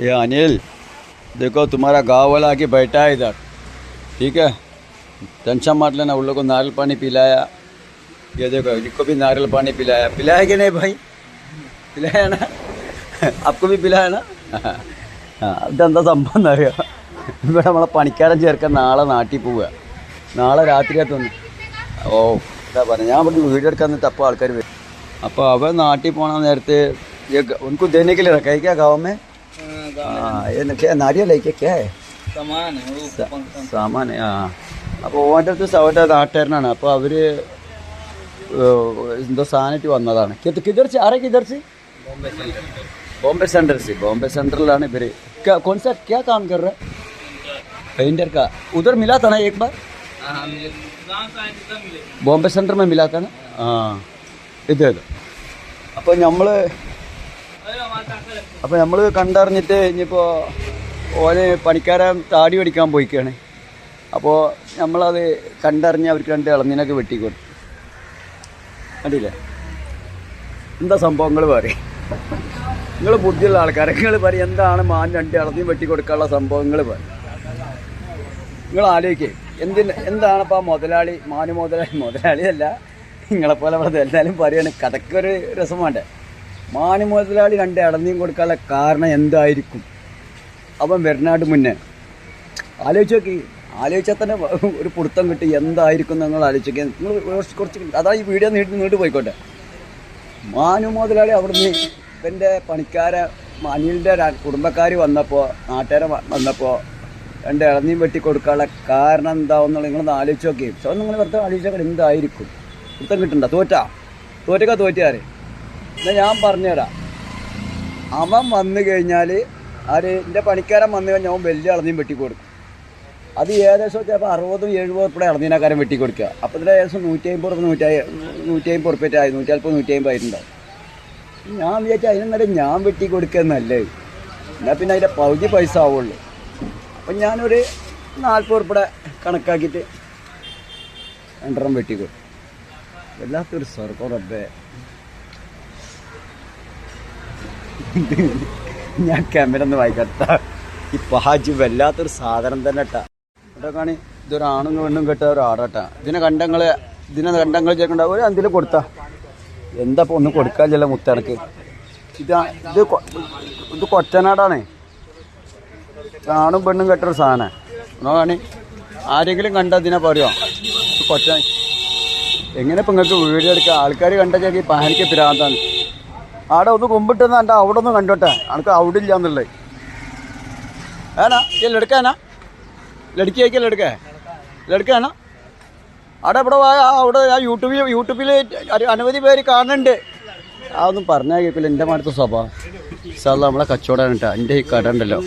ये अनिल देखो तुम्हारा गाँव वाला आके बैठा है इधर ठीक है टेंशन मत लेना उन लोग को नारियल पानी पिलाया ये देखो इनको भी नारियल पानी पिलाया पिलाया कि नहीं भाई पिलाया ना आपको भी पिलाया ना ആ ഇതെന്താ സംഭവം എന്താ അറിയുക ഇവിടെ നമ്മളെ പണിക്കാരൻ ചേർക്കാൻ നാളെ നാട്ടിൽ പോവുക നാളെ രാത്രി എത്തുന്നു ഓ എന്താ പറയുക ഞാൻ ഇവിടെ വീഡിയോ എടുക്കാൻ നിന്നിട്ട് അപ്പോൾ ആൾക്കാർ വരും അപ്പോൾ അവൻ നാട്ടിൽ പോണ നേരത്തെ ये ग- उनको देने के लिए रखा है क्या गाँव में हाँ ये न- क्या नारियल है क्या क्या है സമാന സാമാൻ ആ അപ്പോൾ ഓൻ്റെ അടുത്ത് അവൻ്റെ നാട്ടുകാരനാണ് അപ്പോൾ അവർ എന്തോ സാധനമായിട്ട് വന്നതാണ് കിത- കിതർ से आ रहे किधर से ബോംബെ സെൻട്രൽ बॉम्बे सेंटर से बॉम्बे सेंट्रल इधर क्या कौन सा क्या काम कर रहा है पेंटर का उधर मिला था ना एक बार हाँ मिले गाँव से आए तब मिले ബോംബെ സെൻറ്റർ में मिला था ना ആ ഇത് ഇത് അപ്പോൾ നമ്മൾ അപ്പോൾ നമ്മൾ കണ്ടറിഞ്ഞിട്ട് ഇനിയിപ്പോൾ ഓന് പണിക്കാരൻ താടി പഠിക്കാൻ പോയിക്കാണ്. അപ്പോൾ നമ്മളത് കണ്ടറിഞ്ഞ് അവർക്ക് രണ്ട് ഇളഞ്ഞിനൊക്കെ വെട്ടിക്കൊടുത്തു. കണ്ടില്ലേ? എന്താ സംഭവങ്ങൾ പറയും? നിങ്ങൾ ബുദ്ധിയുള്ള ആൾക്കാരെ നിങ്ങൾ പറയും എന്താണ് മാൻ രണ്ട് ഇളഞ്ഞും വെട്ടിക്കൊടുക്കാനുള്ള സംഭവങ്ങൾ പറയും. നിങ്ങൾ ആലോചിക്കേ എന്തിന് എന്താണ് ആ മുതലാളി? മാനു മുതലാളി മുതലാളിയല്ല. നിങ്ങളെപ്പോലെ അവിടെ എന്തായാലും പറയാണ്. കഥയ്ക്കൊരു രസം വേണ്ടേ? മാനു മുതലാളി രണ്ട് ഇടനീം കൊടുക്കാനുള്ള കാരണം എന്തായിരിക്കും? അവൻ വരുന്നാട് മുന്നേ. ആലോചിച്ച് നോക്കി. ആലോചിച്ചാൽ തന്നെ ഒരു പൊടുത്തം കിട്ടി. എന്തായിരിക്കും നിങ്ങൾ ആലോചിക്കുക നിങ്ങൾ കുറച്ച് കുറച്ച് അതാ ഈ വീഡിയോ നീട്ടി നീട്ടി പോയിക്കോട്ടെ. മാനു മുതലാളി അവിടുന്ന് ഇവന്റെ പണിക്കാരെ അനിലിന്റെ കുടുംബക്കാർ വന്നപ്പോൾ നാട്ടുകാരെ വന്നപ്പോൾ രണ്ട് ഇളനീം വെട്ടി കൊടുക്കാനുള്ള കാരണം എന്താണെന്നുള്ള നിങ്ങളൊന്ന് ആലോചിച്ച് നോക്കി. പക്ഷെ നിങ്ങൾ വെറുതെ ആലോചിച്ചാൽ എന്തായിരിക്കും? പിടുത്തം കിട്ടണ്ട. തോറ്റാ. തോറ്റക്കാ തോറ്റാറ് എന്നാൽ ഞാൻ പറഞ്ഞുതരാം. അവൻ വന്നു കഴിഞ്ഞാൽ ആര് എന്റെ പണിക്കാരൻ വന്നു കഴിഞ്ഞാൽ അവൻ വലിയ ഇളനീം വെട്ടിക്കൊടുക്കും. അത് ഏകദേശം ചിലപ്പോൾ അറുപതും എഴുപതും ഉൾപ്പെടെ ഇളനീനക്കാരൻ വെട്ടിക്കൊടുക്കുക. അപ്പോൾ ഇതിൽ ഏകദേശം നൂറ്റി അമ്പത് ഉറപ്പ് നൂറ്റി നൂറ്റി അമ്പത് ഉറുപ്പ്യറ്റായി നൂറ്റി അല്പം നൂറ്റി അമ്പത് ആയിട്ടുണ്ടാവും. ഞാൻ വിചാരിച്ച അതിനെന്നേരം ഞാൻ വെട്ടി കൊടുക്കുന്നല്ലേ എന്നാൽ പിന്നെ അതിന്റെ പകുതി പൈസ ആവുള്ളൂ. അപ്പം ഞാനൊരു നാൽപ്പത് ഉറുപ്പടെ കണക്കാക്കിയിട്ട് രണ്ടെണ്ണം വെട്ടി കൊടുക്കും വല്ലാത്തൊരു സ്വർഗം റബ്ബേ. ഞാൻ ക്യാമറ ഒന്ന് വായിക്കട്ട ഈ പഹാജ് വല്ലാത്തൊരു സാധനം തന്നെ ഇട്ടാ. ഇവിടെ കാണി ഇതൊരാണും പെണ്ണും കെട്ട ഒരു ആടാട്ടാ ഇതിനെ കണ്ടങ്ങൾ ഇതിനെ കണ്ടങ്ങൾ ചേക്കണ്ട ഒരു അന്തിൽ കൊടുത്താ. എന്താ ഇപ്പൊ ഒന്നും കൊടുക്കാല്ല മുത്തണക്ക് ഇത് ഇത് ഇത് കൊറ്റനാടാണേ. ആണും പെണ്ണും കെട്ടൊരു സാധനം. എന്നോ കാണി ആരെങ്കിലും കണ്ട ഇതിനെ പറയുമോ കൊച്ച എങ്ങനെ ഇപ്പൊ നിങ്ങൾക്ക് വീഡിയോ എടുക്കുക ആൾക്കാർ കണ്ട ചേക്കി പാനിക്ക് പിരാന്താണ്. ആടെ ഒന്ന് കുമ്പിട്ടെന്ന് എന്റെ അവിടെ ഒന്ന് കണ്ടോട്ടെ? എനിക്ക് അവിടെ ഇല്ല എന്നുള്ളത്. ഏനാ? ഇല്ല എടുക്കാനാ ലടുക്കി ആക്കിയാൽ എടുക്കേ ലടുക്കാനാ അവിടെ ഇവിടെ അവിടെ ആ യൂട്യൂബിൽ യൂട്യൂബിൽ അനവധി പേര് കാണുന്നുണ്ട്. അതൊന്നും പറഞ്ഞാൽ കേൾക്കില്ല എന്റെ മാറ്റത്തെ സ്വഭാവം. സാർ നമ്മളെ കച്ചവടമാണ് കേട്ടോ. എന്റെ ഈ കട ഉണ്ടല്ലോ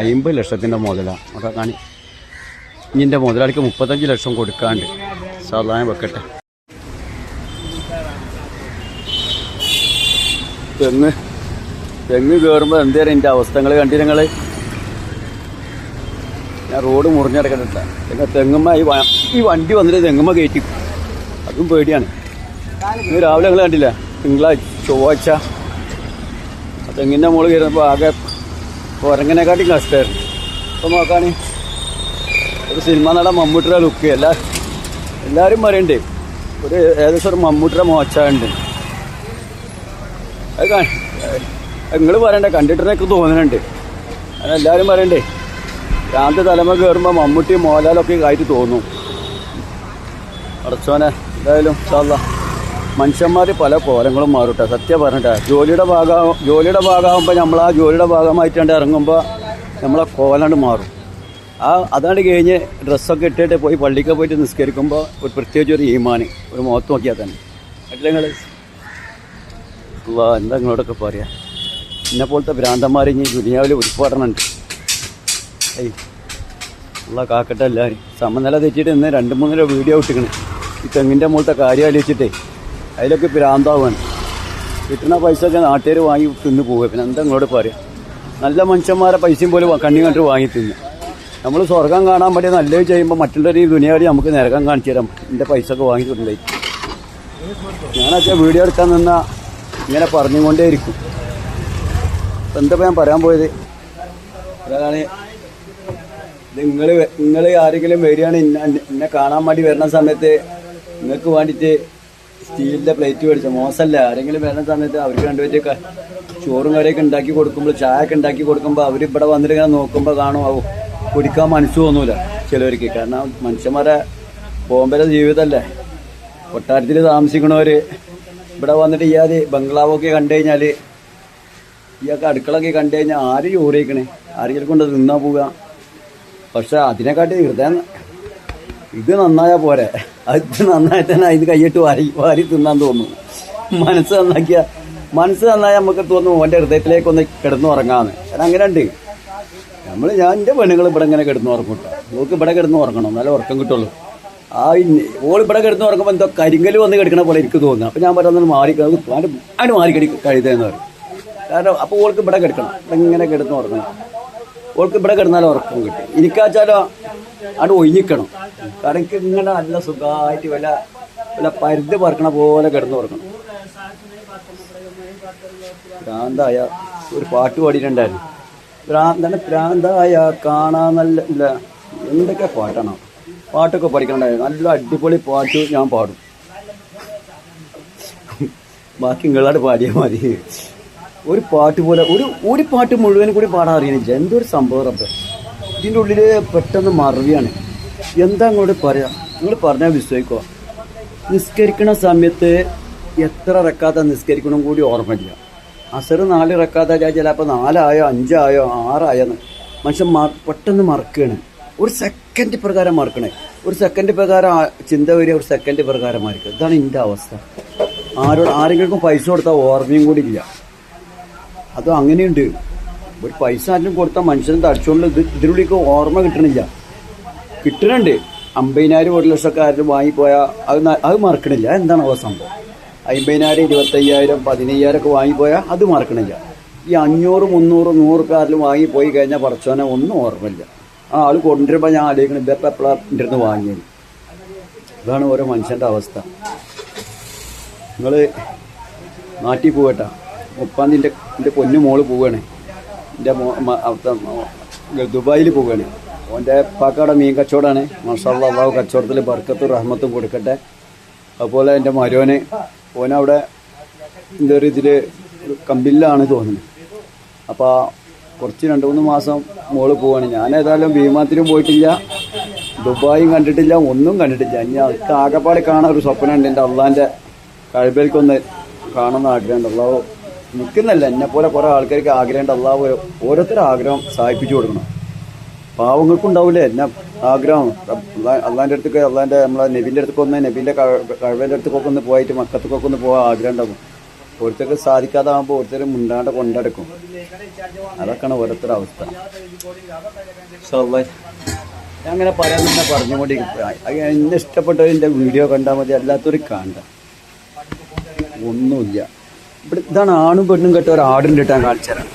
അമ്പത് ലക്ഷത്തിന്റെ മുതലാണ് അവിടെ കാണി ഇനി എന്റെ മുതലാളിക്ക് മുപ്പത്തഞ്ച് ലക്ഷം കൊടുക്കാണ്ട്. സാധാരണ വെക്കട്ടെ. തെങ്ങ് തെങ്ങ് കയറുമ്പോൾ എന്തേലും എന്റെ അവസ്ഥകൾ കണ്ടി നിങ്ങൾ ഞാൻ റോഡ് മുറിഞ്ഞെടുക്കണ്ട തെങ്ങ തെങ്ങുമ്മ ഈ ഈ വണ്ടി വന്നിട്ട് തെങ്ങുമ്മ കയറ്റി അതും പേടിയാണ്. ഇന്ന് രാവിലെ നിങ്ങൾ കണ്ടില്ല? തിങ്കളാഴ്ച ചൊവ്വാഴ്ച. തെങ്ങിന്റെ മുകളിൽ കയറുമ്പോൾ ആകെ കുരങ്ങനെക്കാട്ടിയും കഷ്ടമായിരുന്നു അപ്പോൾ നോക്കാണ്. ഒരു സിനിമ നട മമ്മൂട്ടിയുടെ ലുക്ക് എല്ലാ എല്ലാവരും പറയണ്ടേ. ഒരു ഏകദേശം ഒരു മമ്മൂട്ടിയുടെ മോശമുണ്ട് അത് നിങ്ങൾ പറയണ്ടേ കണ്ടിട്ടിനൊക്കെ തോന്നുന്നുണ്ട് അങ്ങനെ എല്ലാവരും പറയണ്ടേ ശാന്ത തലമ കയറുമ്പോൾ മമ്മൂട്ടി മോഹൻലാലൊക്കെ ആയിട്ട് തോന്നും. അടച്ചോനെ എന്തായാലും ചാല മനുഷ്യന്മാർ പല കോലങ്ങളും മാറട്ടെ. സത്യം പറഞ്ഞിട്ടെ. ജോലിയുടെ ഭാഗം ജോലിയുടെ ഭാഗമാകുമ്പോൾ നമ്മൾ ആ ജോലിയുടെ ഭാഗമായിട്ടാണ്ട് ഇറങ്ങുമ്പോൾ നമ്മളെ കോലാണ്ട് മാറും. ആ അതാണ്ട് കഴിഞ്ഞ് ഡ്രസ്സൊക്കെ ഇട്ടിട്ട് പോയി പള്ളിക്ക് പോയിട്ട് നിസ്കരിക്കുമ്പോൾ ഒരു പ്രത്യേകിച്ച് ഒരു ഈമാന് ഒരു മുഖത്ത് നോക്കിയാൽ തന്നെ. അല്ല നിങ്ങൾ അല്ലാ, എന്താ നിങ്ങളോടൊക്കെ പറയാ? എന്നെ പോലത്തെ ഭ്രാന്തന്മാരെ ഇനി ദുനിയാവിൽ ഉരുപ്പാടണുണ്ട്. ഏയ് ഉള്ള കാക്കട്ടെ എല്ലാവരും സമനില തെറ്റിയിട്ട് ഇന്ന് രണ്ട് മൂന്നര വീഡിയോ ഇട്ടിക്കണ്. ഈ തെങ്ങിന്റെ മുകളിലത്തെ കാര്യം ആലോചിച്ചിട്ടേ അതിലൊക്കെ ഭ്രാന്താവാണ്. കിട്ടുന്ന പൈസ ഒക്കെ നാട്ടുകാർ വാങ്ങി തിന്ന് പോവുക. പിന്നെ എന്താ നിങ്ങളോട് പറയാം? നല്ല മനുഷ്യന്മാരെ പൈസയും പോലും കണ്ണി കണ്ടിട്ട് വാങ്ങി തിന്ന്. നമ്മൾ സ്വർഗം കാണാൻ വേണ്ടി നല്ലത് ചെയ്യുമ്പോൾ മറ്റുള്ളവർ ഈ ദുനിയാവിൽ നമുക്ക് നരകം കാണിച്ചു തരാം എന്റെ പൈസ ഒക്കെ വാങ്ങി തിന്നില്ലേ ഞാനൊക്കെ വീഡിയോ എടുക്കാൻ നിന്ന ഇങ്ങനെ പറഞ്ഞുകൊണ്ടേയിരിക്കും. അപ്പം എന്താ ഞാൻ പറയാൻ പോയത്? അതാണ് നിങ്ങൾ നിങ്ങൾ ആരെങ്കിലും വരികയാണ് എന്നെ കാണാൻ വേണ്ടി വരുന്ന സമയത്ത് നിങ്ങൾക്ക് വേണ്ടിയിട്ട് സ്റ്റീലിന്റെ പ്ലേറ്റ് മേടിച്ച. മോശമല്ല ആരെങ്കിലും വരുന്ന സമയത്ത് അവർക്ക് രണ്ടുപേർക്ക് ചോറും കറിയൊക്കെ ഉണ്ടാക്കി കൊടുക്കുമ്പോൾ ചായ ഒക്കെ ഉണ്ടാക്കി കൊടുക്കുമ്പോൾ അവർ ഇവിടെ വന്നിട്ട് ഇങ്ങനെ നോക്കുമ്പോൾ കാണും ആവും കുടിക്കാൻ മനസ്സ് തോന്നൂല ചിലവർക്ക്. കാരണം മനുഷ്യന്മാരെ ബോംബെയിലെ ജീവിതമല്ലേ കൊട്ടാരത്തിൽ താമസിക്കണവര് ഇവിടെ വന്നിട്ട് ഇയാൾ ബംഗ്ലാവൊക്കെ കണ്ടു കഴിഞ്ഞാൽ ഇയാൾക്ക് അടുക്കളൊക്കെ കണ്ടു കഴിഞ്ഞാൽ ആര് ചോറിയിക്കണേ? ആരെങ്കിലും കൊണ്ട് തിന്നാ പോവുക. പക്ഷെ അതിനെക്കാട്ടി ഹൃദയം ഇത് നന്നായാ പോരെ. അത് നന്നായിട്ട് തന്നെ അതിന് കൈയിട്ട് വാരി വാരി തിന്നാൻ തോന്നുന്നു. മനസ്സ് നന്നാക്കിയ മനസ്സ് നന്നായാൽ നമുക്ക് തോന്നും ഓന്റെ ഹൃദയത്തിലേക്ക് ഒന്ന് കിടന്നു ഉറങ്ങാന്ന്. കാരണം അങ്ങനെ ഉണ്ട് നമ്മൾ ഞാൻ എന്റെ പെണ്ണുങ്ങൾ ഇവിടെ ഇങ്ങനെ കിടന്നു ഉറങ്ങും ഓൾക്ക് ഇവിടെ കിടന്നു ഉറങ്ങണം. നല്ല ഉറക്കം കിട്ടുള്ളൂ. ആ ഓൾ ഇവിടെ കിടന്ന് ഉറങ്ങുമ്പോൾ എന്തോ കരിങ്കൽ വന്ന് കിടക്കണ പോലെ എനിക്ക് തോന്നുന്നു. അപ്പം ഞാൻ പറയുന്നത് മാറി അതിന് മാറി കടി കഴുതെന്ന് പറയും. കാരണം അപ്പോൾ ഓൾക്ക് ഇവിടെ കിടക്കണം. ഇങ്ങനെ കിടന്ന് ഉറങ്ങണം. ഓൾക്ക് ഇവിടെ കിടന്നാലും ഉറക്കം കിട്ടും. എനിക്കാച്ചാലോ അവിടെ ഒഴിഞ്ഞിക്കണം. കാരണം എനിക്ക് ഇങ്ങനെ നല്ല സുഖമായിട്ട് വല്ല വല്ല പരുത് പറക്കണ പോലെ കിടന്ന് ഉറങ്ങണം. ഭ്രാന്തായ ഒരു പാട്ട് പാടിയിട്ടുണ്ടായിരുന്നു. ഭ്രാന്തനെ ഭ്രാന്തായ കാണാൻ നല്ല ഇല്ല എന്തൊക്കെ പാട്ടാണോ? പാട്ടൊക്കെ പഠിക്കണ്ടായിരുന്നു നല്ല അടിപൊളി പാട്ട് ഞാൻ പാടും. ബാക്കി നിങ്ങളോട് പാടിയാൽ മതി. ഒരു പാട്ട് പോലെ ഒരു ഒരു പാട്ട് മുഴുവനും കൂടി പാടാൻ അറിയണില്ല. എന്തൊരു സംഭവം റബ്ബേ. ഇതിന്റെ ഉള്ളിൽ പെട്ടെന്ന് മറവിയാണ്. എന്താ അങ്ങോട്ട് പറയാം? നിങ്ങൾ പറഞ്ഞാൽ വിശ്വസിക്കുക നിസ്കരിക്കണ സമയത്ത് എത്ര റക്കാത്ത നിസ്കരിക്കണം കൂടി ഓർമ്മയില്ല അസറ് നാല് റക്കാത്ത ചിലപ്പോൾ നാലായോ അഞ്ചായോ ആറായോ മനുഷ്യൻ പെട്ടെന്ന് മറക്കുകയാണ് ഒരു സെക്കൻഡ് പ്രകാരം മാർക്കണേ. ഒരു സെക്കൻഡ് പ്രകാരം ചിന്ത വരിക ഒരു സെക്കൻഡ് പ്രകാരം മാർക്കുക ഇതാണ് എന്റെ അവസ്ഥ. ആരോട് ആരെങ്കിലും പൈസ കൊടുത്താൽ ഓർമ്മയും കൂടി ഇല്ല. അതും അങ്ങനെയുണ്ട്. ഒരു പൈസ ആരും കൊടുത്താൽ മനുഷ്യൻ തടിച്ചുകൊണ്ട് ഇത് ഇതിനുള്ളിലേക്ക് ഓർമ്മ കിട്ടണില്ല. കിട്ടണുണ്ട്. അമ്പതിനായിരം ഒരു ലക്ഷമൊക്കെ ആരും വാങ്ങിപ്പോയാൽ അത് അത് മറക്കണില്ല. എന്താണ് അവ സംഭവം? അമ്പതിനായിരം ഇരുപത്തയ്യായിരം പതിനയ്യായിരം ഒക്കെ വാങ്ങിപ്പോയാൽ അത് മറക്കണില്ല. ഈ അഞ്ഞൂറ് മുന്നൂറ് നൂറ് ആരിലും വാങ്ങിപ്പോയി കഴിഞ്ഞാൽ പറച്ചോനെ ഒന്നും ഓർമ്മയില്ല. ആൾ കൊണ്ടുവരുമ്പോൾ ഞാൻ ആലോചിക്കണം ഇതൊക്കെ എപ്പോഴാണ് എന്റെ അടുത്ത് വാങ്ങിയത്? ഇതാണ് ഓരോ മനുഷ്യന്റെ അവസ്ഥ. നിങ്ങൾ നാട്ടിൽ പോകട്ടാ മുപ്പാം തീയതി എന്റെ പൊന്നു മോൾ പോവുകയാണ് എന്റെ മോ അവിടുത്തെ ദുബായിൽ പോവുകയാണ് അവന്റെ പാക്കാടെ മീൻ കച്ചവടമാണ് മസാല അള്ളാഹു കച്ചവടത്തിൽ ബർക്കത്തും റഹ്മത്തും കൊടുക്കട്ടെ. അതുപോലെ എന്റെ മരോന് ഓനവിടെ എന്തൊരു ഇതിൽ കമ്പില്ലാണ് തോന്നുന്നത് അപ്പോൾ കുറച്ച് രണ്ട് മൂന്ന് മാസം മോൾ പോവാണ്. ഞാൻ ഏതായാലും ഭീമാത്തിനും പോയിട്ടില്ല. ദുബായും കണ്ടിട്ടില്ല ഒന്നും കണ്ടിട്ടില്ല. ഇനി അവർക്ക് ആകെപ്പാടെ കാണാൻ ഒരു സ്വപ്നമുണ്ട്. എന്റെ അള്ളാന്റെ കഴിവേൽക്കൊന്ന് കാണുന്ന ആഗ്രഹമുണ്ട്. അള്ളാഹു നിൽക്കുന്നല്ല എന്നെ പോലെ കുറേ ആൾക്കാർക്ക് ആഗ്രഹമുണ്ട്. അള്ളാഹു ഓരോരുത്തരും ആഗ്രഹം സാധിപ്പിച്ചു കൊടുക്കണം. പാവങ്ങൾക്കും ഉണ്ടാവില്ലേ? എന്നെ ആഗ്രഹം. അള്ളാന്റെ അടുത്തൊക്കെ അള്ളാന്റെ നമ്മളെ നബീന്റെ അടുത്തൊക്കെ ഒന്ന് നബീന്റെ കഴിവേന്റെ അടുത്തൊക്കെ ഒന്ന് പോയിട്ട് മക്കത്തൊക്കെ ഒന്ന് പോകാൻ ആഗ്രഹം ഉണ്ടാകും ഓരോരുത്തർക്ക് സാധിക്കാതാകുമ്പോൾ ഓരോരുത്തർ മുണ്ടാണ്ട് കൊണ്ടടക്കും. അതൊക്കെയാണ് ഓരോരുത്തരുടെ അവസ്ഥ. ഞാൻ അങ്ങനെ പറയാൻ തന്നെ പറഞ്ഞുകൊണ്ടിരിക്കും എന്നെ ഇഷ്ടപ്പെട്ടവരിന്റെ വീഡിയോ കണ്ടാൽ മതി അല്ലാത്തവർ കാണണ്ട. ഒന്നുമില്ല. ഇവിടെ ഇതാണ് ആണും പെണ്ണും കെട്ട ഒരു ആടിന്റെ ഇട്ടാൻ കാണിച്ചു തരാം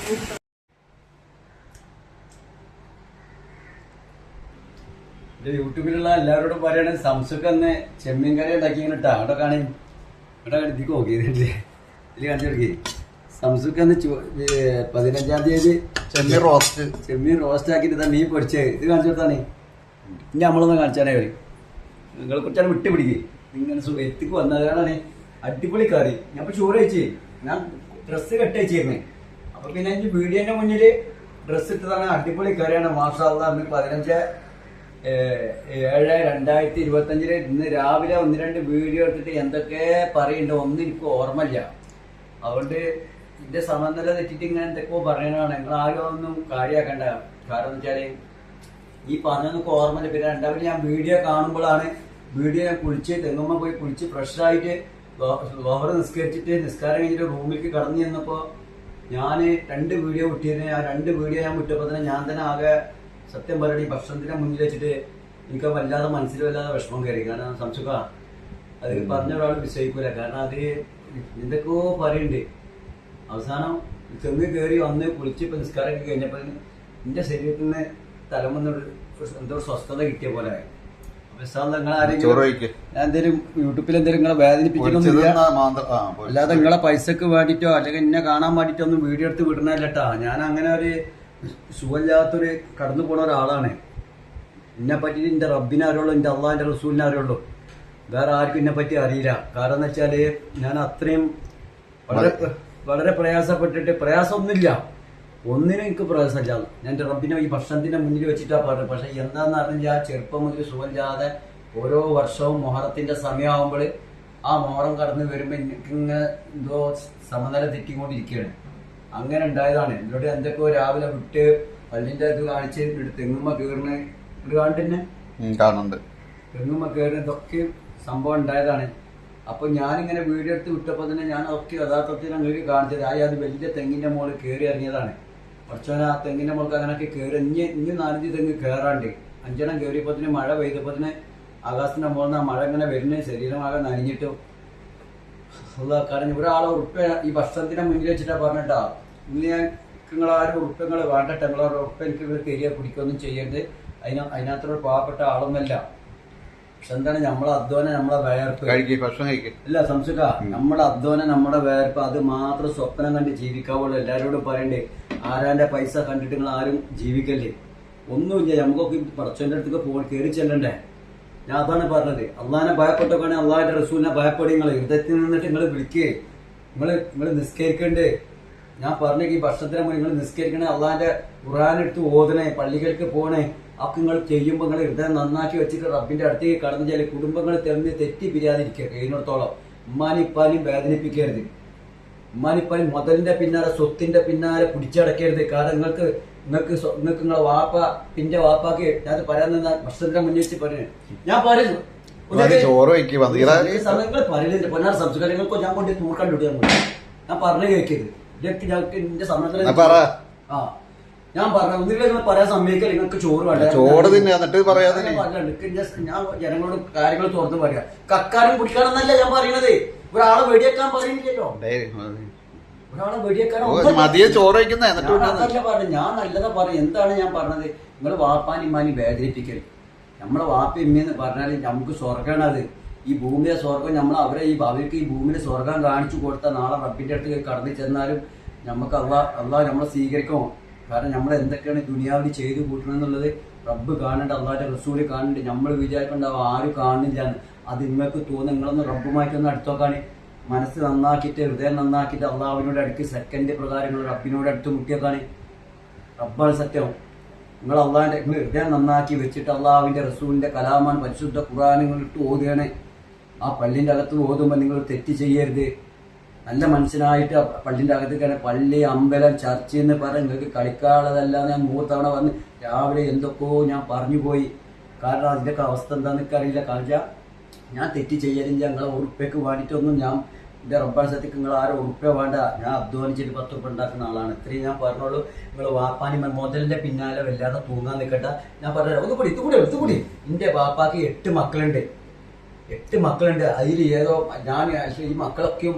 ഇത് യൂട്യൂബിലുള്ള എല്ലാവരോടും പറയണേ സംസുക്ക് അന്ന് ചെമ്മീൻ കറി ഉണ്ടാക്കി ഇങ്ങനെ ഇട്ടാ അവിടെ കാണി. ഇവിടെ ഇതിക്ക് നോക്കി ഇതിൽ കാണിച്ചു കൊടുക്കി. സംസുക്ക് അന്ന് പതിനഞ്ചാം തീയതി ചെമ്മീൻ റോസ്റ്റ് ചെമ്മീൻ റോസ്റ്റ് ആക്കിയിട്ട് മീൻ പൊരിച്ചത്. ഇത് കാണിച്ചു കൊടുത്താണ്. ഇനി നമ്മളൊന്ന് കാണിച്ചാണേ അവർ നിങ്ങളെ കുറിച്ചാണ് വിട്ട് പിടിക്കുക നിങ്ങൾ സു- എത്തിക്ക് വന്നതാണ്. അടിപൊളി കറി. ഞാൻ ഇപ്പൊ ചോറ് കഴിച്ചേ. ഞാൻ ഡ്രസ്സ് കെട്ട് വെച്ചിരുന്നേ. അപ്പൊ പിന്നെ ഈ വീഡിയോന്റെ മുന്നിൽ ഡ്രസ്സ് ഇട്ടതാണ് അടിപൊളി കറിയാണ്. മാഷാള്ള അന്ന് പതിനഞ്ച് ഏഴ് രണ്ടായിരത്തി ഇരുപത്തഞ്ചിൽ ഇന്ന് രാവിലെ ഒന്ന് രണ്ട് വീഡിയോ എടുത്തിട്ട് എന്തൊക്കെ പറയുന്നുണ്ട് ഒന്നും എനിക്ക് ഓർമ്മയില്ല. അതുകൊണ്ട് ഇതിന്റെ സമനില തെറ്റിട്ട് ഇങ്ങനെ എന്തൊക്കെയോ പറയണതാണ്. നിങ്ങൾ ആരും ഒന്നും കാര്യമാക്കണ്ട കാരണം വെച്ചാൽ ഈ പറഞ്ഞതൊക്കെ ഓർമ്മയില്ല. പിന്നെ രണ്ടാമത് ഞാൻ വീഡിയോ കാണുമ്പോഴാണ് വീഡിയോ ഞാൻ കുളിച്ച് തെങ്ങുമ്മ പോയി കുളിച്ച് ഫ്രഷ് ആയിട്ട് ലോഹർ നിസ്കരിച്ചിട്ട് നിസ്കാരം കഴിഞ്ഞിട്ട് റൂമിലേക്ക് കടന്നു ചെന്നപ്പോ ഞാൻ രണ്ട് വീഡിയോ വിട്ടിരുന്നു. ആ രണ്ട് വീഡിയോ ഞാൻ വിട്ടപ്പോൾ തന്നെ ഞാൻ തന്നെ ആകെ സത്യം പറയണ ഭക്ഷണത്തിന്റെ മുന്നിൽ വെച്ചിട്ട് എനിക്ക് വല്ലാതെ മനസ്സിൽ വല്ലാതെ വിഷമം കയറി. കാരണം സംശയ അത് പറഞ്ഞ ഒരാൾ വിശ്വസിക്കൂല. കാരണം അത് എന്തൊക്കെയോ പറയുന്നുണ്ട് അവസാനം ചെന്ന് കയറി വന്ന് കുളിച്ച് നിസ്കാരം നിസ്കാരമൊക്കെ കഴിഞ്ഞപ്പോൾ എന്റെ ശരീരത്തിൽ നിന്ന് തലമുന്നൊരു എന്തോ സ്വസ്ഥത കിട്ടിയ പോലെ. ആയി എന്തേലും യൂട്യൂബിൽ നിങ്ങളെ. അല്ലാതെ നിങ്ങളെ പൈസക്ക് വേണ്ടിട്ടോ അല്ലെങ്കിൽ എന്നെ കാണാൻ വേണ്ടിട്ടോ ഒന്നും വീഡിയോ എടുത്ത് വിടണല്ലട്ടാ ഞാൻ അങ്ങനെ ഒരു സുഖമില്ലാത്തൊരു കടന്നു പോണ ഒരാളാണ്. എന്നെ പറ്റി എന്റെ റബ്ബിനെ അറിയുള്ളൂ എന്റെ അള്ളാഹിന്റെ റസൂലിനെ അറിയുള്ളൂ. വേറെ ആർക്കും എന്നെ പറ്റി അറിയില്ല. കാരണം എന്ന് വെച്ചാൽ ഞാൻ അത്രയും വളരെ വളരെ പ്രയാസപ്പെട്ടിട്ട് പ്രയാസമൊന്നുമില്ല. ഒന്നിനും എനിക്ക് പ്രയാസമില്ല. ഞാൻ റബ്ബിനെ ഈ ഭക്ഷണത്തിന്റെ മുന്നിൽ വെച്ചിട്ടാണ് പറഞ്ഞത് പക്ഷെ എന്താന്ന് അറിഞ്ഞില്ല ചെറുപ്പം മുതൽ സുഖമില്ലാതെ ഓരോ വർഷവും മൊഹറത്തിന്റെ സമയമാകുമ്പോൾ ആ മൊഹറം കടന്ന് വരുമ്പോൾ എനിക്ക് എന്തോ സമനില തെറ്റിക്കൊണ്ടിരിക്കുകയാണ്. അങ്ങനെ ഉണ്ടായതാണ്. എന്നോട് എന്തൊക്കെയോ രാവിലെ വിട്ട് പല്ലിന്റെ ഇത് കാണിച്ച് തെങ്ങുമ്മ കയറുന്ന ഇത് കാണിട്ടെന്നെ കാണുന്നുണ്ട്. തെങ്ങുമ്മ കയറുന്ന ഇതൊക്കെ സംഭവം ഉണ്ടായതാണ്. അപ്പൊ ഞാനിങ്ങനെ വീഡിയോ എടുത്ത് വിട്ടപ്പോൾ തന്നെ ഞാൻ ഒക്കെ യഥാർത്ഥത്തിൽ അങ്ങനെ കാണിച്ചത്. ആയി അത് വലിയ തെങ്ങിന്റെ മുകളിൽ കയറി ഇറങ്ങിയതാണ്. കുറച്ചോനെ ആ തെങ്ങിന്റെ മുകളിൽ അങ്ങനെയൊക്കെ കയറി ഇനി ഇനി നാലഞ്ച് തെങ്ങ് കയറാണ്ട് അഞ്ചെണ്ണം കയറിയപ്പോൾ തന്നെ മഴ പെയ്തപ്പോൾ തന്നെ ആകാശത്തിന്റെ മുകളിൽ ആ മഴ ഇങ്ങനെ വരുന്നത് ശരീരമാകെ നനഞ്ഞിട്ടും. കാരണം ഒരാളെ ഉറുപ്പ ഈ ഭക്ഷണത്തിന്റെ മുന്നിൽ വെച്ചിട്ടാ പറഞ്ഞിട്ടാ. ഇന്ന് ഞാൻ നിങ്ങളാരും ഉറുപ്പങ്ങൾ വേണ്ടട്ടെ നിങ്ങളെ ഉറുപ്പ എനിക്ക് ഇവർ കരിയ പിടിക്കൊന്നും ചെയ്യരുത്. അതിന് അതിനകത്തൊരു പാവപ്പെട്ട ആളൊന്നല്ല പക്ഷെ എന്താണ് നമ്മളെ അധ്വാനം നമ്മളെ വേർപ്പ്? കഴിക്കുക ഭക്ഷണം കഴിക്കുക ഇല്ല നമ്മുടെ അധ്വാനം നമ്മുടെ വേർപ്പ് അത് മാത്രം സ്വപ്നം കണ്ട് ജീവിക്കാവുള്ളൂ. എല്ലാരോടും പറയണ്ടേ ആരാന്റെ പൈസ കണ്ടിട്ട് നിങ്ങൾ ആരും ജീവിക്കല്ലേ? ഒന്നുമില്ല നമുക്കൊക്കെ പടച്ചോന്റെ അടുത്തേക്ക് പോ കയറി ചെല്ലണ്ടേ? ഞാൻ അതാണ് പറഞ്ഞത്. അള്ളാഹിനെ ഭയപ്പെട്ടൊക്കെയാണ് അള്ളാഹിന്റെ റസൂലിനെ ഭയപ്പെടുക നിങ്ങൾ ഹൃദയത്തിൽ നിന്നിട്ട് നിങ്ങൾ വിളിക്കേ. നിങ്ങൾ നിങ്ങൾ നിസ്കരിക്കണ്ടേ? ഞാൻ പറഞ്ഞ ഈ ഭക്ഷണത്തിന് നിങ്ങൾ നിസ്കരിക്കണേ അള്ളാഹിന്റെ ഖുറാനെടുത്ത് ഓതണേ പള്ളികൾക്ക് പോണേ ഒക്കെ നിങ്ങൾ ചെയ്യുമ്പോൾ നിങ്ങൾ ഹൃദയം നന്നാക്കി വെച്ചിട്ട് റബ്ബിന്റെ അടുത്തേക്ക് കടന്നു ചെല്ലി. കുടുംബങ്ങൾ തെമ്മി തെറ്റി പിരിയാതിരിക്കുക കഴിയുന്നിടത്തോളം ഉമ്മാനിപ്പാലും വേദനിപ്പിക്കരുത്. ഉമ്മാനിപ്പാനും മുതലിന്റെ പിന്നാലെ സ്വത്തിന്റെ പിന്നാലെ പിടിച്ചടക്കരുത്. കാരണം നിങ്ങൾക്ക് നിങ്ങൾക്ക് നിങ്ങൾക്ക് നിങ്ങളെ വാപ്പ പിന്റെ വാപ്പാക്ക് ഞാൻ പറയാൻ നിന്ന ഭക്ഷണത്തിന്റെ മുന്നിൽ വെച്ച് പറഞ്ഞു ഞാൻ പറയുന്നു. സമയങ്ങൾ പൊന്നാർ സംസ്കാരങ്ങൾക്കോ ഞാൻ കൊണ്ട് തൂക്കണ്ടിട്ട് ഞാൻ ഞാൻ പറഞ്ഞു കേൾക്കരുത് ഇതൊക്കെ ഞങ്ങൾക്ക് എന്റെ സമയത്തിൽ. ആ. ഞാൻ പറഞ്ഞു ഒന്നുമില്ല നിങ്ങൾ പറയാൻ സമ്മതിക്കില്ല? നിങ്ങൾക്ക് ചോറ് വേണ്ട. ചോറ് തന്നെ എന്നിട്ട് പറയാതെ ഞാൻ ജനങ്ങളോട് കാര്യങ്ങൾ തുറന്ന് പറയാം. കക്കാരും കുടിക്കാനെന്നല്ല ഞാൻ പറയണത്. ഒരാളെ വെടിയേക്കാൻ പറയുന്നില്ലല്ലോ ഒരാളെ വെടിയേക്കാൻ മതിയെ ചോറ് അതല്ല പറഞ്ഞു ഞാൻ നല്ലതാ പറഞ്ഞു എന്താണ് ഞാൻ പറഞ്ഞത്? നിങ്ങൾ വാപ്പാനി ഇമ്മാനി വേദനിപ്പിക്കരുത്. നമ്മളെ വാപ്പ ഇമ്മയെന്ന് പറഞ്ഞാൽ നമുക്ക് സ്വർഗമാണ് അത്. ഈ ഭൂമിയിലെ സ്വർഗം നമ്മൾ അവരെ ഈ അവർക്ക് ഈ ഭൂമിയിലെ സ്വർഗം കാണിച്ചു കൊടുത്താൽ നാളെ റബ്ബിന്റെ അടുത്ത് കടന്നു ചെന്നാലും നമുക്ക് അള്ളാ അള്ളാഹ് നമ്മളെ സ്വീകരിക്കുമോ? കാരണം നമ്മൾ എന്തൊക്കെയാണ് ദുനിയാവിൽ ചെയ്തു കൂട്ടണമെന്നുള്ളത് റബ്ബ് കാണേണ്ട അള്ളാഹിന്റെ റസൂൽ കാണേണ്ട. നമ്മൾ വിചാരിക്കേണ്ടാവും ആരും കാണുന്നില്ല എന്ന് അത് നിങ്ങൾക്ക് തോന്നുന്നു നിങ്ങളൊന്ന് റബ്ബുമായിട്ടൊന്ന് അടുത്തോക്കാണ് മനസ്സ് നന്നാക്കിയിട്ട് ഹൃദയം നന്നാക്കിയിട്ട് അള്ളാഹുവിനോട് അടുത്ത് സെക്കൻഡ് പ്രകാരങ്ങൾ റബ്ബിനോട് അടുത്ത് മുട്ടിയൊക്കാണ് റബ്ബാണ് സത്യം. നിങ്ങൾ അള്ളാഹിന്റെ ഹൃദയം നന്നാക്കി വെച്ചിട്ട് അള്ളാഹുവിന്റെ റസൂലിന്റെ കലാമാൻ പരിശുദ്ധ ഖുറാൻ നിങ്ങൾ ഇട്ട് ഓതുകയാണ്. ആ പള്ളിന്റെ അകത്ത് ഓതുമ്പോൾ നിങ്ങൾ തെറ്റ് ചെയ്യരുത്. നല്ല മനസ്സിനായിട്ട് പള്ളിന്റെ അകത്ത് കയറി പള്ളി അമ്പലം ചർച്ച എന്ന് പറഞ്ഞ് നിങ്ങൾക്ക് കളിക്കാനുള്ളതല്ല ഞാൻ മൂന്ന് തവണ വന്ന് രാവിലെ എന്തൊക്കെയോ ഞാൻ പറഞ്ഞു പോയി. കാരണം അതിന്റെയൊക്കെ അവസ്ഥ എന്താണെന്ന് എനിക്കറിയില്ല കാരണം ഞാൻ തെറ്റ് ചെയ്യലില്ല നിങ്ങളെ ഉറുപ്പയ്ക്ക് വേണ്ടിയിട്ടൊന്നും ഞാൻ എന്റെ റബ്ബാൻ സത്യക്ക് നിങ്ങൾ ആരും ഉറുപ്പ വേണ്ട. ഞാൻ അധ്വാനിച്ചിട്ട് പത്ത് ഉറുപ്പ ഉണ്ടാക്കുന്ന ആളാണ്. ഇത്രയും ഞാൻ പറഞ്ഞോളൂ നിങ്ങൾ വാപ്പാനി മുതലിന്റെ പിന്നാലെ വല്ലാതെ തൂങ്ങാൻ നിൽക്കട്ടെ ഞാൻ പറഞ്ഞു ഒന്ന് കൂടി ഇതുകൂടി ഇതുകൂടി. എന്റെ വാപ്പാക്ക് എട്ട് മക്കളുണ്ട്. എട്ട് മക്കളുണ്ട്. അതിൽ ഏതോ ഞാൻ ഈ മക്കളൊക്കെയും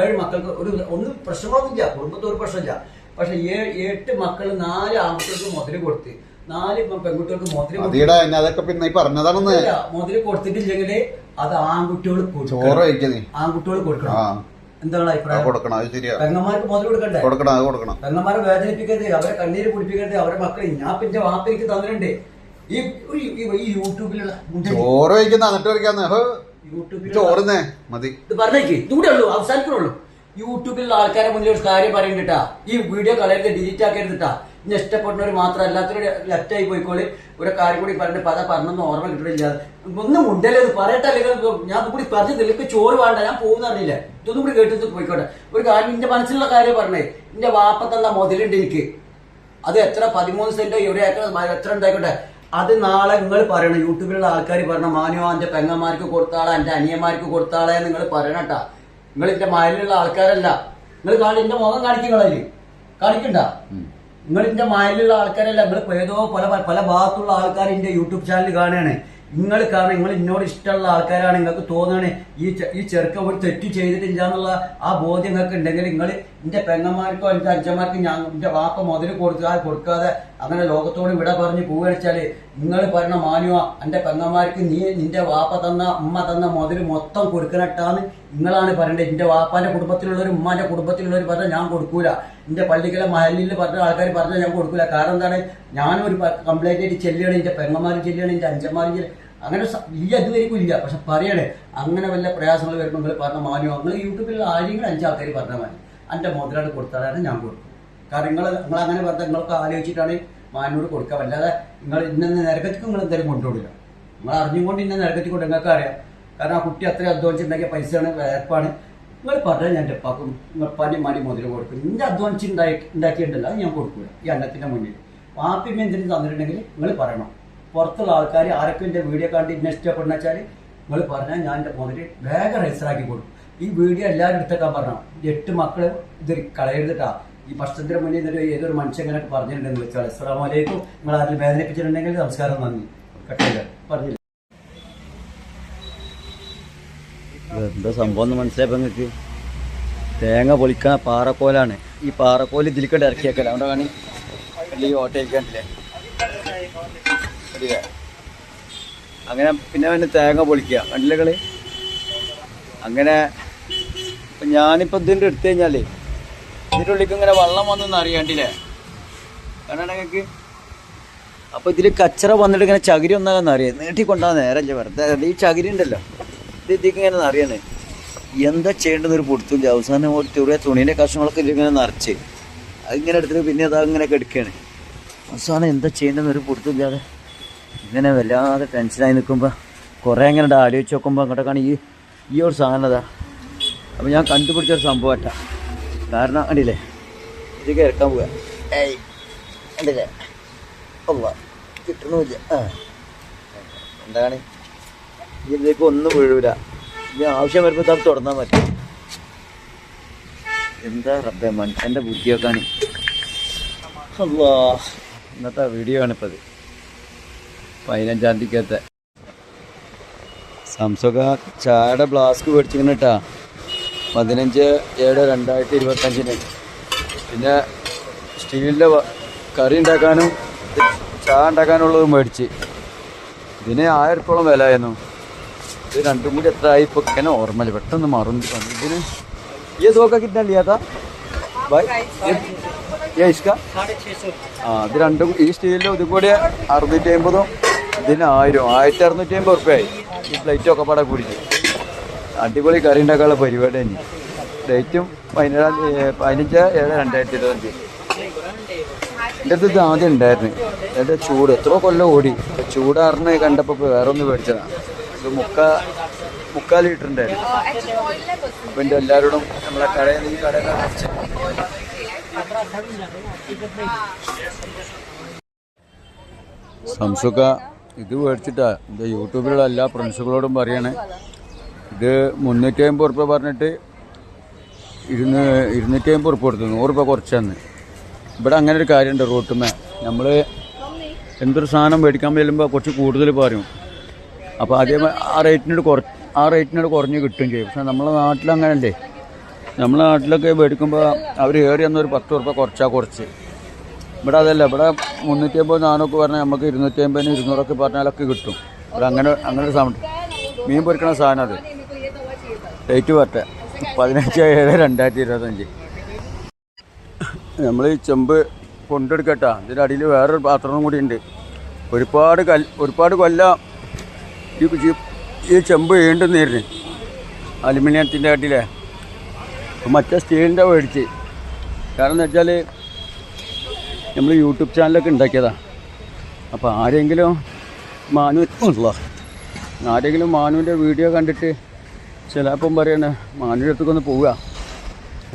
ഏഴ് മക്കൾക്ക് ഒരു ഒന്നും പ്രശ്നങ്ങളൊന്നുമില്ല. കുടുംബത്തിൽ ഒരു പ്രശ്നമില്ല. പക്ഷെ ഏഴ് എട്ട് മക്കൾ നാല് ആൺകുട്ടികൾക്ക് മുതൽ കൊടുത്ത് നാല് പെൺകുട്ടികൾക്ക് മുതൽ അതൊക്കെ പിന്നെ പറഞ്ഞതാണെന്ന്. മുതൽ കൊടുത്തിട്ടില്ലെങ്കിൽ അത് ആൺകുട്ടികൾ കൊടുക്കും ആൺകുട്ടികൾ കൊടുക്കണം. എന്താണ് അഭിപ്രായം? കൊടുക്കണം അത് ശരിയാ. പെങ്ങന്മാർക്ക് മുതൽ കൊടുക്കണ്ടേ? കൊടുക്കണം അത് കൊടുക്കണം. പെങ്ങന്മാരെ വേദനിപ്പിക്കരുത്. അവരെ കണ്ണീര് കുടിപ്പിക്കരുത്. അവരെ മക്കളെ ഞാൻ പിന്നെ വാപ്പയ്ക്ക് തന്നിട്ടുണ്ട്. ഈ ഈ- യൂട്യൂബിലുള്ള ചോറ് കഴിക്കുന്ന എന്നിട്ട് കഴിക്കാന്ന് ഹോ, ചോറുന്നേ. മതി. ഇത് പറഞ്ഞേക്ക് ഇതുകൂടെ ഉള്ളൂ. അവസാനിക്കുള്ളൂ യൂട്യൂബിലുള്ള ആൾക്കാരെ മുന്നിൽ ഒരു കാര്യം പറയണ്ടിട്ടാ. ഈ വീഡിയോ കളയരുത് ഡിലീറ്റ് ആക്കരുതിട്ടാ. ഇനി ഇഷ്ടപ്പെടുന്നവർ മാത്രം എല്ലാത്തിനും ലെഫ്റ്റ് ആയി പോയിക്കോളി. ഒരു കാര്യം കൂടി പറഞ്ഞിട്ട് പല പറഞ്ഞൊന്നും ഓർമ്മ കിട്ടണില്ല ഒന്നും ഉണ്ടല്ലേ ഇത്? പറയട്ടെ അല്ലെങ്കിൽ ഞാൻ കൂടി പറഞ്ഞു എനിക്ക് ചോറ് വേണ്ട ഞാൻ പോകുന്ന അറിയില്ല ഇതൊന്നും കൂടി കേട്ടിട്ട് പോയിക്കോട്ടെ. ഒരു കാര്യം എന്റെ മനസ്സിലുള്ള കാര്യം പറഞ്ഞേ. എന്റെ വാപ്പത്തല്ല മുതലുണ്ട് എനിക്ക്. അത് എത്ര? പതിമൂന്ന് സെന്റോ എവിടെ ആക്കണം എത്ര ഉണ്ടായിക്കോട്ടെ അത് നാളെ നിങ്ങൾ പറയണം. യൂട്യൂബിലുള്ള ആൾക്കാർ പറയണം മാനോ എന്റെ പെങ്ങന്മാർക്ക് കൊടുത്താളെ എന്റെ അനിയന്മാർക്ക് കൊടുത്താളെ നിങ്ങൾ പറയണട്ടാ നിങ്ങൾ എന്റെ മയലിലുള്ള ആൾക്കാരല്ല. നിങ്ങൾ കാണി എന്റെ മുഖം കാണിക്കുന്നതിൽ കാണിക്കണ്ട? നിങ്ങൾ എന്റെ മയലിലുള്ള ആൾക്കാരല്ല. നിങ്ങൾ ഏതോ പല പല ഭാഗത്തുള്ള ആൾക്കാർ എന്റെ യൂട്യൂബ് ചാനൽ കാണുകയാണ്. നിങ്ങൾ കാരണം നിങ്ങൾ എന്നോട് ഇഷ്ടമുള്ള ആൾക്കാരാണ്. നിങ്ങൾക്ക് തോന്നുകയാണ് ഈ ഈ ചെറുക്കം ഒരു തെറ്റ് ചെയ്തിട്ടില്ല എന്നുള്ള ആ ബോധ്യം നിങ്ങൾക്ക് ഉണ്ടെങ്കിൽ നിങ്ങൾ എന്റെ പെങ്ങന്മാർക്കോ എന്റെ അച്ഛന്മാർക്കും ഞാൻ എന്റെ വാപ്പ മുതൽ കൊടുക്കാതെ കൊടുക്കാതെ അങ്ങനെ ലോകത്തോട് വിട പറഞ്ഞ് പൂവടിച്ചാൽ നിങ്ങൾ പറഞ്ഞ മാനുവ എന്റെ പെങ്ങന്മാർക്ക് നീ നിന്റെ വാപ്പ തന്ന ഉമ്മ തന്ന മുതൽ മൊത്തം കൊടുക്കണട്ടാന്ന് നിങ്ങളാണ് പറയേണ്ടത് എന്റെ വാപ്പാന്റെ കുടുംബത്തിലുള്ളവർ ഉമ്മാന്റെ കുടുംബത്തിലുള്ളവർ പറഞ്ഞാൽ ഞാൻ കൊടുക്കൂല. എന്റെ പള്ളിക്കലെ മഹലിൽ പറഞ്ഞ ആൾക്കാർ പറഞ്ഞാൽ ഞാൻ കൊടുക്കൂല. കാരണം എന്താണ്? ഞാനൊരു കംപ്ലൈന്റ് ആയിട്ട് ചെല്ലുകയാണ്. എന്റെ പെങ്ങന്മാർ ചെല്ലുകയാണ്. എന്റെ അഞ്ചന്മാരും ചെല്ലുക അങ്ങനെ ഇല്ല ഇതുവരെയും ഇല്ല പക്ഷെ പറയണേ അങ്ങനെ വല്ല പ്രയാസങ്ങൾ വരുമ്പോൾ നിങ്ങൾ പറഞ്ഞ മാനുവ. നിങ്ങൾ യൂട്യൂബിലുള്ള ആരെങ്കിലും അഞ്ചാൾക്കാർ പറഞ്ഞ മതി എന്റെ മുതലാണ് കൊടുത്താലാണ് ഞാൻ കൊടുക്കും കാരണം നിങ്ങൾ നിങ്ങൾ അങ്ങനെ പറഞ്ഞാൽ നിങ്ങൾക്ക് ആലോചിച്ചിട്ടാണ് മാനൂർ കൊടുക്കുക. അല്ലാതെ നിങ്ങൾ ഇന്ന നരകത്തിക്ക് നിങ്ങൾ എന്തായാലും കൊണ്ടുപോകില്ല നിങ്ങൾ അറിഞ്ഞുകൊണ്ട് ഇന്ന നരകത്തിൽ കൊണ്ട് നിങ്ങൾക്ക് അറിയാം കാരണം ആ കുട്ടി അത്രയും അധ്വാനിച്ചുണ്ടാക്കിയ പൈസയാണ് വേർപ്പാണ് നിങ്ങൾ പറഞ്ഞാൽ ഞാൻ ഉപ്പാക്കും നിങ്ങൾ പനി മണി മുതൽ കൊടുക്കും. നിന്റെ അധ്വാനിച്ച് ഉണ്ടായി ഉണ്ടാക്കിയിട്ടുണ്ടല്ലോ ഞാൻ കൊടുക്കില്ല ഈ അന്നത്തിന്റെ മുന്നിൽ. വാപ്പിമ്മ എന്തിനും തന്നിട്ടുണ്ടെങ്കിൽ നിങ്ങൾ പറയണം. പുറത്തുള്ള ആൾക്കാർ ആരൊക്കെ എന്റെ വീഡിയോ കണ്ട് ഇന്നെ ഇഷ്ടപ്പെടുന്ന വെച്ചാൽ നിങ്ങൾ പറഞ്ഞാൽ ഞാൻ എന്റെ മുതൽ വേഗം രജിസ്റ്ററാക്കി കൊടുക്കും. ഈ വീഡിയോ എല്ലാവരും എടുത്തേക്കാൻ പറഞ്ഞു? എട്ട് മക്കൾ ഇത് കളയരുതിട്ടാ ഈ ഭക്ഷണത്തിന് മുന്നിൽ ഇതൊരു ഏതൊരു മനുഷ്യൻ ഇങ്ങനെ പറഞ്ഞിട്ടുണ്ടെന്ന് വെച്ചാൽ അസ്സാം നിങ്ങൾ അതിൽ വേദനിപ്പിച്ചിട്ടുണ്ടെങ്കിൽ നമസ്കാരം നന്ദി. കട്ടില്ല പറഞ്ഞില്ല. എന്താ സംഭവം എന്ന് മനസ്സിലായപ്പോ നിങ്ങൾക്ക്? തേങ്ങ പൊളിക്കുന്ന പാറക്കോലാണ്. ഈ പാറക്കോൽ ഇതിലേക്കണ്ട് ഇറക്കിയേക്കല. അവിടെ കാണി വലിയ ഓട്ടയിക്കാണ്ടില്ലേ കണ്ടില്ലേ? അങ്ങനെ പിന്നെ തേങ്ങ പൊളിക്കുക. കണ്ടില്ലേ കളി അങ്ങനെ ഞാനിപ്പോ ഇതിന്റെ എടുത്തു കഴിഞ്ഞാലേ ഉള്ളിലേക്ക് ഇങ്ങനെ വെള്ളം വന്നെന്ന് അറിയാണ്ടില്ലേ? കാരണം അപ്പൊ ഇതിൽ കച്ചറ വന്നിട്ട് ഇങ്ങനെ ചകിരി ഒന്നാകാന്ന് അറിയാം. നീട്ടിക്കൊണ്ടാ നേരം ഇല്ല വെറുതെ. ഈ ചകിരി ഉണ്ടല്ലോ. ഇത് ഇതിക്ക് ഇങ്ങനെ അറിയണേ. എന്താ ചെയ്യേണ്ടത് ഒരു പൊടുത്തില്ല അവസാനം ഒരു ചെറിയ തുണീന്റെ കഷ്ണങ്ങളൊക്കെ ഇതിങ്ങനെ നിറച്ച്. അതിങ്ങനെ എടുത്തിട്ട് പിന്നെ അതാ ഇങ്ങനെ കെടുക്കുകയാണ് അവസാനം എന്താ ചെയ്യേണ്ടത് ഒരു പൊടുത്തില്ലാതെ ഇങ്ങനെ വല്ലാതെ ടെൻഷനായി നിൽക്കുമ്പോൾ കുറേ ഇങ്ങനെ ആലോചിച്ച് നോക്കുമ്പോൾ അങ്ങോട്ടേക്കാണ് ഈ ഈ ഒരു സാധനം അതാ അപ്പോൾ ഞാൻ കണ്ടുപിടിച്ചൊരു സംഭവമല്ല കാരണം കണ്ടില്ലേ? ഇത് കേൾക്കാൻ പോവുക ഏയ് കണ്ടില്ലേ? ഒവ്വ കിട്ടണമില്ല ആ. എന്താണ്? ഇതിലേക്ക് ഒന്നും വീഴൂല. ഇനി ആവശ്യം വരുമ്പോൾ താ തുറന്നാൽ മതി. എന്താ റബ്ബെ മനുഷ്യന്റെ ബുദ്ധിയൊക്കെയാണ് അല്ലാ ഇന്നത്തെ വീഡിയോ ആണ് ഇപ്പത് പതിനഞ്ചാം തീയതിക്കത്തെ സംസുഖ ചായയുടെ ഫ്ലാസ്ക് മേടിച്ചിങ്ങനെ കേട്ടാ പതിനഞ്ച് ഏഴ് രണ്ടായിരത്തി ഇരുപത്തഞ്ചിന് പിന്നെ സ്റ്റീലിൻ്റെ വ- കറി ഉണ്ടാക്കാനും ചായ ഉണ്ടാക്കാനുള്ളത് മേടിച്ച് ഇതിന് ആയിരം ഉറുപ്പോളം വില ആയിരുന്നു ഇത് രണ്ടും കൂടി എത്ര ആയി ഇപ്പോൾ ഇങ്ങനെ ഓർമ്മയില്ല പെട്ടെന്ന് മറന്നു വന്നു ഇതിന് ये दो का कितना लिया था भाई ये ये इसका ആ ഇത് രണ്ടും ഈ സ്റ്റീലിലും ഇതും കൂടി അറുന്നൂറ്റി അമ്പതും ഇതിന് ആയിരം ആയിരത്തി അറുന്നൂറ്റി അമ്പത് ഉറുപ്പ്യായി ഈ പ്ലേറ്റും ഒക്കെ പാടെ കൂടിയിട്ട് അടിപൊളി കറി ഉണ്ടാക്കാനുള്ള പരിപാടി തന്നെ. ഡേറ്റും പതിനേഴാം തീയതി പതിനഞ്ച് ഏഴ് രണ്ടായിരത്തി ഇരുപത്തഞ്ച് എന്റെ അടുത്ത് ആദ്യം ഉണ്ടായിരുന്നു. എന്റെ ചൂട് എത്ര കൊല്ലം ഓടി. ചൂടാറിന് കണ്ടപ്പോൾ വേറെ ഒന്ന് മേടിച്ചതാണ് ഇത് മുക്കാ മുക്കാൽ ലിറ്റർ ഉണ്ടായിരുന്നു. അപ്പം എന്റെ എല്ലാവരോടും നമ്മളെ കടയിൽ നിന്ന് കടയിൽ സംസുഖ ഇത് മേടിച്ചിട്ടാ. എന്റെ യൂട്യൂബിലുള്ള എല്ലാ ഫ്രണ്ട്സുകളോടും പറയണേ. ഇത് മുന്നൂറ്റി അമ്പത് ഉറുപ്പ്യ പറഞ്ഞിട്ട് ഇരുന്ന് ഇരുന്നൂറ്റി അമ്പത് ഉറുപ്പ്യ കൊടുത്തു. നൂറ് രൂപ കുറച്ചെന്ന്. ഇവിടെ അങ്ങനെ ഒരു കാര്യമുണ്ട് റൂട്ടുമേ നമ്മൾ എന്തൊരു സാധനം മേടിക്കാൻ ചെല്ലുമ്പോൾ കുറച്ച് കൂടുതൽ പറയും. അപ്പോൾ ആദ്യം ആ റേറ്റിനോട് കുറ ആ റേറ്റിനോട് കുറഞ്ഞ് കിട്ടും ചെയ്യും. പക്ഷേ നമ്മളെ നാട്ടിൽ അങ്ങനല്ലേ നമ്മളെ നാട്ടിലൊക്കെ മേടിക്കുമ്പോൾ അവർ ഏറി എന്നൊരു പത്ത് ഉറുപ്പ്യ കുറച്ചാൽ കുറച്ച്. ഇവിടെ അതല്ല ഇവിടെ മുന്നൂറ്റി അമ്പത് നാനൂറ് പറഞ്ഞാൽ നമുക്ക് ഇരുന്നൂറ്റി അമ്പതിന് ഇരുന്നൂറൊക്കെ പറഞ്ഞാലൊക്കെ കിട്ടും. ഇവിടെ അങ്ങനെ അങ്ങനെ ഒരു സാധനം മീൻ പൊരിക്കണ സാധനം അത്. ഡേറ്റ് പറ്റേ പതിനഞ്ച് ഏഴ് രണ്ടായിരത്തി ഇരുപത്തഞ്ച് നമ്മൾ ഈ ചെമ്പ് കൊണ്ടെടുക്കട്ടാ. ഇതിന്റെ അടിയിൽ വേറൊരു പാത്രവും കൂടി ഉണ്ട്. ഒരുപാട് കൽ ഒരുപാട് കൊല്ലം ഈ ഈ- ചെമ്പ് വീണ്ടുന്നേരുന്നു. അലുമിനിയത്തിന്റെ അടിയിലെ. മറ്റേ സ്റ്റീലിന്റെ മേടിച്ച്. കാരണം എന്ന് വെച്ചാൽ നമ്മൾ യൂട്യൂബ് ചാനലൊക്കെ ഉണ്ടാക്കിയതാണ് അപ്പോൾ ആരെങ്കിലും മാനു ആരെങ്കിലും മാനുവിന്റെ വീഡിയോ കണ്ടിട്ട് ചിലപ്പം പറയണേ മാനുവിന്റെ അടുത്തേക്കൊന്ന് പോവുക.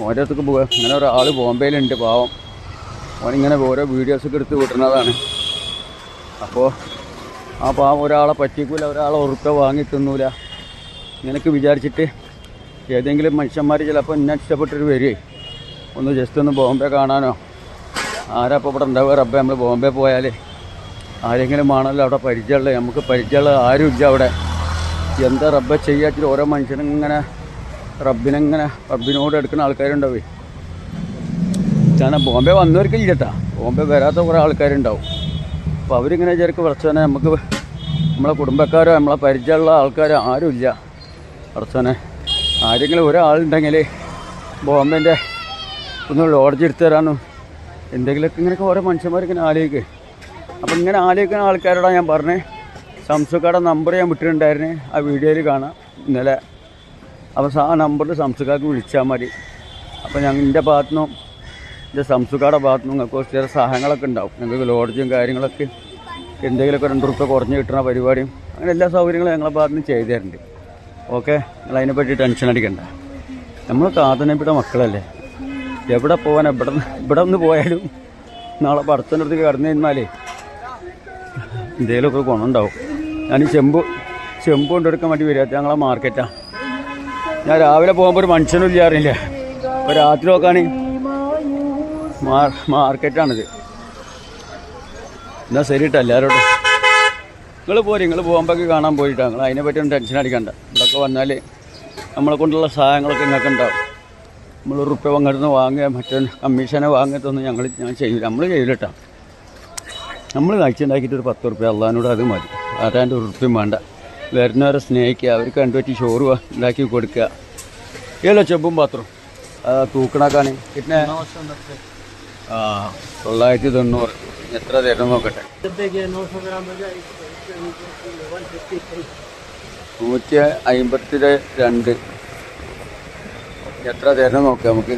ഓന്റെ അടുത്തേക്ക് പോവുക. അങ്ങനെ ഒരാൾ ബോംബെയിലുണ്ട് പാവം. ഓനിങ്ങനെ ഓരോ വീഡിയോസൊക്കെ എടുത്ത് വിടുന്നതാണ്. അപ്പോൾ ആ പാവം ഒരാളെ പറ്റിക്കൂല ഒരാളെ ഉറുക്ക വാങ്ങി തിന്നൂല. ഇങ്ങനെയൊക്കെ വിചാരിച്ചിട്ട് ഏതെങ്കിലും മനുഷ്യന്മാർ ചിലപ്പോൾ എന്നെ ഇഷ്ടപ്പെട്ടൊരു വരികയെ. ഒന്ന് ജസ്റ്റ് ഒന്ന് ബോംബെ കാണാനോ? ആരാ ഇപ്പോൾ ഇവിടെ ഉണ്ടാവുക? റബ്ബെ നമ്മൾ ബോംബെ പോയാൽ ആരെങ്കിലും ആണല്ലോ അവിടെ പരിചയമുള്ളത് നമുക്ക് പരിചയമുള്ള ആരും ഇല്ല അവിടെ. എന്താ റബ്ബ ചെയ്യാച്ചിട്ട് ഓരോ മനുഷ്യനിങ്ങനെ റബ്ബിനെങ്ങനെ റബ്ബിനോട് എടുക്കുന്ന ആൾക്കാരുണ്ടാവേ. കാരണം ബോംബെ വന്നവർക്കില്ല ഇല്ലട്ടാ ബോംബെ വരാത്ത കുറേ ആൾക്കാരുണ്ടാവും. അപ്പോൾ അവരിങ്ങനെ വിചാരിക്കും കുറച്ചോനെ നമുക്ക് നമ്മളെ കുടുംബക്കാരോ നമ്മളെ പരിചയമുള്ള ആൾക്കാരോ ആരുമില്ല. കുറച്ചോനെ ആരെങ്കിലും ഒരാളുണ്ടെങ്കിൽ ബോംബെന്റെ ഒന്ന് ലോഡ്ജ് എടുത്തു തരാനും എന്തെങ്കിലുമൊക്കെ ഇങ്ങനെയൊക്കെ ഓരോ മനുഷ്യന്മാർ ഇങ്ങനെ ആലോചിക്കുക അപ്പം ഇങ്ങനെ ആലോചിക്കുന്ന ആൾക്കാരോടാണ് ഞാൻ പറഞ്ഞത് സംസുക്കാരുടെ നമ്പർ ഞാൻ വിട്ടിട്ടുണ്ടായിരുന്നു. ആ വീഡിയോയിൽ കാണാം. ഇന്നലെ അപ്പോൾ ആ നമ്പറിൽ സംസുക്കാർക്ക് വിളിച്ചാൽ മതി. അപ്പോൾ ഞങ്ങൾ എന്റെ ഭാഗത്തു നിന്നും എന്റെ സംസുക്കാരുടെ ഭാഗത്തു നിന്നും നിങ്ങൾക്ക് ചില സഹായങ്ങളൊക്കെ ഉണ്ടാവും. ഞങ്ങൾക്ക് ലോഡ്ജും കാര്യങ്ങളൊക്കെ എന്തെങ്കിലുമൊക്കെ രണ്ട് റുപ്യ കുറഞ്ഞ് കിട്ടുന്ന പരിപാടിയും അങ്ങനെ എല്ലാ സൗകര്യങ്ങളും ഞങ്ങളെ ഭാഗത്തു നിന്ന് ചെയ്തു തരുന്നുണ്ട് ഓക്കെ? നിങ്ങൾ അതിനെപ്പറ്റി ടെൻഷൻ അടിക്കണ്ട. നമ്മൾ കാതനപ്പിട മക്കളല്ലേ? എവിടെ പോകാൻ എവിടെ ഇവിടെ നിന്ന് പോയാലും നാളെ പടത്തിന്റെ അടുത്തേക്ക് കടന്നു കഴിഞ്ഞാലേ എന്തെങ്കിലുമൊക്കെ ഗുണമുണ്ടാവും ഞാൻ ഈ ചെമ്പ് ചെമ്പ് കൊണ്ടെടുക്കാൻ വേണ്ടി വരിക. ഞങ്ങളെ മാർക്കറ്റാണ് ഞാൻ രാവിലെ പോകുമ്പോൾ ഒരു മനുഷ്യനും ഇല്ലാറില്ല അപ്പോൾ രാത്രി മാർ മാർക്കറ്റാണിത്. എന്നാൽ ശരി കേട്ടോ എല്ലാവരോടും നിങ്ങൾ പോരി നിങ്ങൾ പോകുമ്പോഴേക്ക് കാണാൻ പോയിട്ടാ. നിങ്ങൾ അതിനെ പറ്റിയൊന്നും ടെൻഷൻ അടിക്കണ്ട. ഇവിടെയൊക്കെ വന്നാൽ നമ്മളെ കൊണ്ടുള്ള സഹായങ്ങളൊക്കെ നിങ്ങൾക്ക് ഉണ്ടാവും. നമ്മൾ റുപ്യ പങ്കെടുത്ത് വാങ്ങുക മറ്റേ കമ്മീഷനെ വാങ്ങത്തൊന്നും ഞങ്ങൾ ഞാൻ ചെയ്യില്ല നമ്മൾ ചെയ്യില്ല കേട്ടോ നമ്മൾ കാഴ്ചയുണ്ടാക്കിയിട്ട് ഒരു പത്ത് റുപ്യ അള്ളഹാനോട് അത് മതി. ആരാന്റെ ഉറപ്പും വേണ്ട. വരുന്നവരെ സ്നേഹിക്കുക അവർക്ക് കണ്ടുപറ്റി ചോറ് ഉണ്ടാക്കി കൊടുക്കുക. ഇല്ല ചെമ്പും പാത്രം. തൂക്കണക്കാണ്. പിന്നെ ആ തൊള്ളായിരത്തി തൊണ്ണൂറ്. എത്ര തരണം നോക്കട്ടെ? നൂറ്റി അമ്പത്തി രണ്ട്. എത്ര തരണം നോക്കാം നമുക്ക്?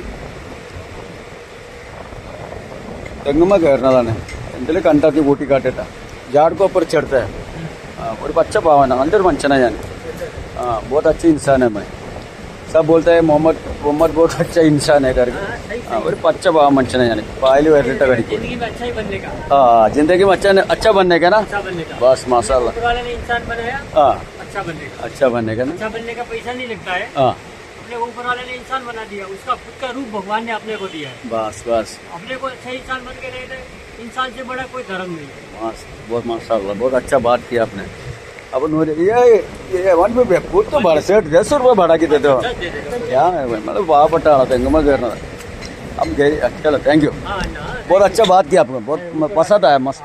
തെങ്ങുമ്മ കയറുന്നതാണ് എന്തെങ്കിലും കണ്ടാക്കി കൂട്ടിക്കാട്ടിട്ട. हाँ, और एक अच्छा भाव है अंदर मंचना हाँ, बहुत अच्छे इंसान है मैं। सब बोलता है मोहम्मद मोहम्मद बहुत अच्छा इंसान है करके। हाँ, और तो अच्छा भाव मंचना यानी पहली बार रिटा हाँ ज़िंदगी में अच्छा अच्छा बनने का ना अच्छा बस माशा हाँ अच्छा बनने अच्छा का ना? अच्छा बनने का पैसा नहीं लगता है। हाँ। अपने ऊपर वाले ने इंसान बना दिया उसका खुद का रूप भगवान ने अपने को दिया है बस बस अपने को अच्छा इंसान बन के रहते इंसान से बड़ा कोई धर्म नहीं है माश- बहुत माशाल्लाह बहुत अच्छा बात किया आपने अब नूर ये ये वन पे खुद तो बढ़ सेठ दस रुपये बढ़ा के देते हो दस दे देगा क्या है भाई मतलब പാവപ്പെട്ട ആളാ തെങ്ങുമ്മ കയറുന്നത് हम गए चलो थैंक यू हाँ ना बहुत अच्छा बात किया आपको बहुत म- पसंद आया मस्त